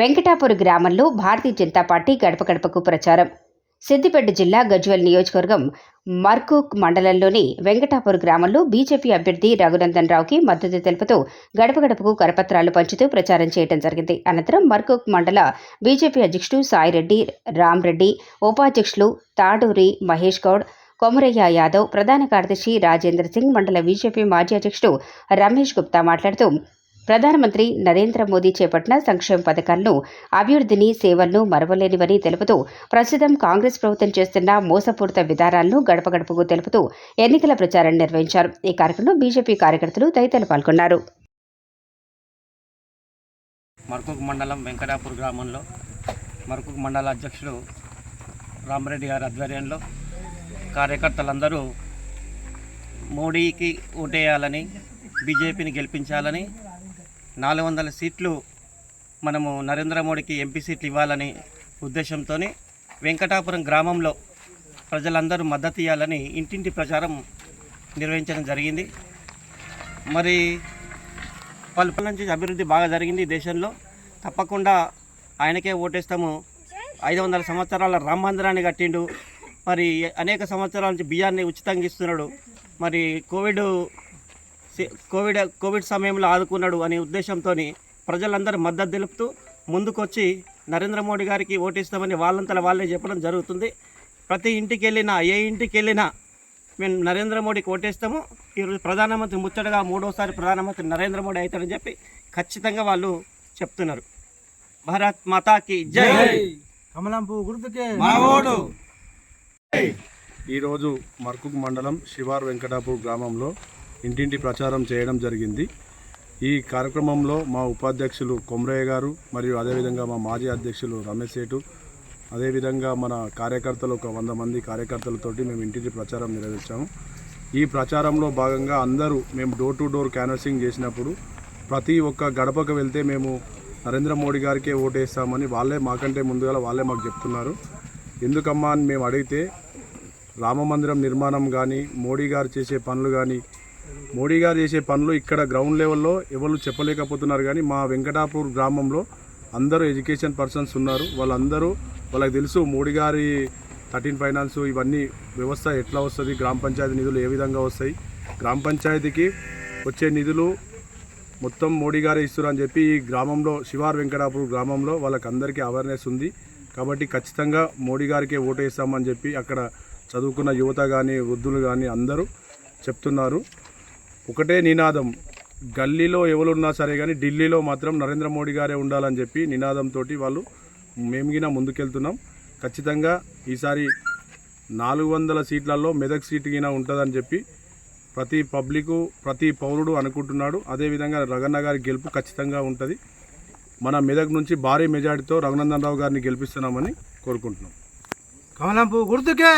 వెంకటాపురం గ్రామంలో భారతీయ జనతా పార్టీ గడప గడపకు ప్రచారం. సిద్దిపేట జిల్లా గజ్వల్ నియోజకవర్గం మర్కూక్ మండలంలోని వెంకటాపూర్ గ్రామంలో బీజేపీ అభ్యర్థి రఘునందన్ రావుకి మద్దతు తెలుపుతూ గడప గడపకు కరపత్రాలు పంచుతూ ప్రచారం చేయడం జరిగింది. అనంతరం మర్కూక్ మండల బీజేపీ అధ్యక్షుడు సాయిరెడ్డి రామ్రెడ్డి ఉపాధ్యక్షులు తాడూరి మహేష్ గౌడ్ కొమరయ్య యాదవ్ ప్రధాన కార్యదర్శి రాజేంద్ర సింగ్ మండల బీజేపీ మాజీ అధ్యక్షుడు రమేష్ గుప్తా మాట్లాడుతూ ప్రధానమంత్రి నరేంద్ర మోదీ చేపట్టిన సంక్షేమ పథకాలను అభివృద్ధిని సేవలను మరవలేనివని తెలుపుతూ ప్రస్తుతం కాంగ్రెస్ ప్రభుత్వం చేస్తున్న మోసపూరిత విధానాలను గడప గడపకు తెలుపుతూ ఎన్నికల ప్రచారం నిర్వహించారు. ఈ కార్యక్రమంలో బీజేపీ కార్యకర్తలు తదితరులు పాల్గొన్నారు. మరకుక్ మండలం వెంకటాపూర్ గ్రామంలో మరకుక్ మండల అధ్యక్షుడు రామరెడ్డి గారి ఆధ్వర్యంలో కార్యకర్తలందరూ మోడీకి ఓటేయాలని బీజేపీని గెలిపించాలని నాలుగు వందల సీట్లు మనము నరేంద్ర మోడీకి ఎంపీ సీట్లు ఇవ్వాలని ఉద్దేశంతో వెంకటాపురం గ్రామంలో ప్రజలందరూ మద్దతు ఇవ్వాలని ఇంటింటి ప్రచారం నిర్వహించడం జరిగింది. మరి వాళ్ళ నుంచి అభివృద్ధి బాగా జరిగింది దేశంలో. తప్పకుండా ఆయనకే ఓటేస్తాము. ఐదు వందల సంవత్సరాల రామ మందిరాన్ని కట్టిండు. మరి అనేక సంవత్సరాల నుంచి బియ్యాన్ని ఉచితంగా ఇస్తున్నాడు. మరి కోవిడ్ కోవిడ్ కోవిడ్ సమయంలో ఆదుకున్నాడు అనే ఉద్దేశంతో ప్రజలందరూ మద్దతు తెలుపుతూ ముందుకొచ్చి నరేంద్ర మోడీ గారికి ఓటిస్తామని వాళ్ళంతలా వాళ్ళే చెప్పడం జరుగుతుంది. ప్రతి ఇంటికి వెళ్ళినా ఏ ఇంటికి వెళ్ళినా మేము నరేంద్ర మోడీకి ఓటేస్తాము. ఈరోజు ప్రధానమంత్రి ముచ్చటగా మూడోసారి ప్రధానమంత్రి నరేంద్ర మోడీ అవుతాడని చెప్పి ఖచ్చితంగా వాళ్ళు చెప్తున్నారు. భారత్ మాతాకి జై! కమలం పువ్వు గుర్తుకే! ఈరోజు మర్కుక్ మండలం శివార్ వెంకటాపూర్ గ్రామంలో ఇంటింటి ప్రచారం చేయడం జరిగింది. ఈ కార్యక్రమంలో మా ఉపాధ్యక్షులు కొమరయ్య గారు మరియు అదేవిధంగా మా మాజీ అధ్యక్షులు రమేష్ సేటు అదేవిధంగా మన కార్యకర్తలు ఒక వంద మంది కార్యకర్తలతోటి మేము ఇంటింటి ప్రచారం నిర్వహించాము. ఈ ప్రచారంలో భాగంగా అందరూ మేము డోర్ టు డోర్ క్యాన్వర్సింగ్ చేసినప్పుడు ప్రతి ఒక్క గడపకు వెళ్తే మేము నరేంద్ర మోడీ గారికే ఓటేస్తామని వాళ్ళే మాకంటే ముందుగా వాళ్ళే మాకు చెప్తున్నారు. ఎందుకమ్మా అని మేము అడిగితే రామ మందిరం నిర్మాణం కానీ మోడీ గారు చేసే పనులు కానీ మోడీ గారు చేసే పనులు ఇక్కడ గ్రౌండ్ లెవెల్లో ఎవరు చెప్పలేకపోతున్నారు కానీ మా వెంకటాపూర్ గ్రామంలో అందరూ ఎడ్యుకేషన్ పర్సన్స్ ఉన్నారు. వాళ్ళందరూ వాళ్ళకి తెలుసు మోడీ గారి థర్టీన్ ఫైనాన్స్ ఇవన్నీ వ్యవస్థ ఎట్లా వస్తుంది గ్రామ పంచాయతీ నిధులు ఏ విధంగా వస్తాయి గ్రామ పంచాయతీకి వచ్చే నిధులు మొత్తం మోడీ గారే ఇస్తున్నారని చెప్పి ఈ గ్రామంలో శివార్ వెంకటాపూర్ గ్రామంలో వాళ్ళకందరికీ అవేర్నెస్ ఉంది. కాబట్టి ఖచ్చితంగా మోడీ గారికే ఓటు వేస్తామని చెప్పి అక్కడ చదువుకున్న యువత కానీ వృద్ధులు కానీ అందరూ చెప్తున్నారు. ఒకటే నినాదం. గల్లీలో ఎవరున్నా సరే కానీ ఢిల్లీలో మాత్రం నరేంద్ర మోడీ గారే ఉండాలని చెప్పి నినాదంతో వాళ్ళు మేమిగిన ముందుకెళ్తున్నాం. ఖచ్చితంగా ఈసారి నాలుగు వందల సీట్లలో మెదక్ సీటు గిన ఉంటుందని చెప్పి ప్రతి పబ్లిక్ ప్రతి పౌరుడు అనుకుంటున్నాడు. అదేవిధంగా రగన్న గారి గెలుపు ఖచ్చితంగా ఉంటుంది. మన మెదక్ నుంచి భారీ మెజార్టీతో రఘునందన్ రావు గారిని గెలిపిస్తున్నామని కోరుకుంటున్నాం. కమలం పువ్వు గుర్తుకే!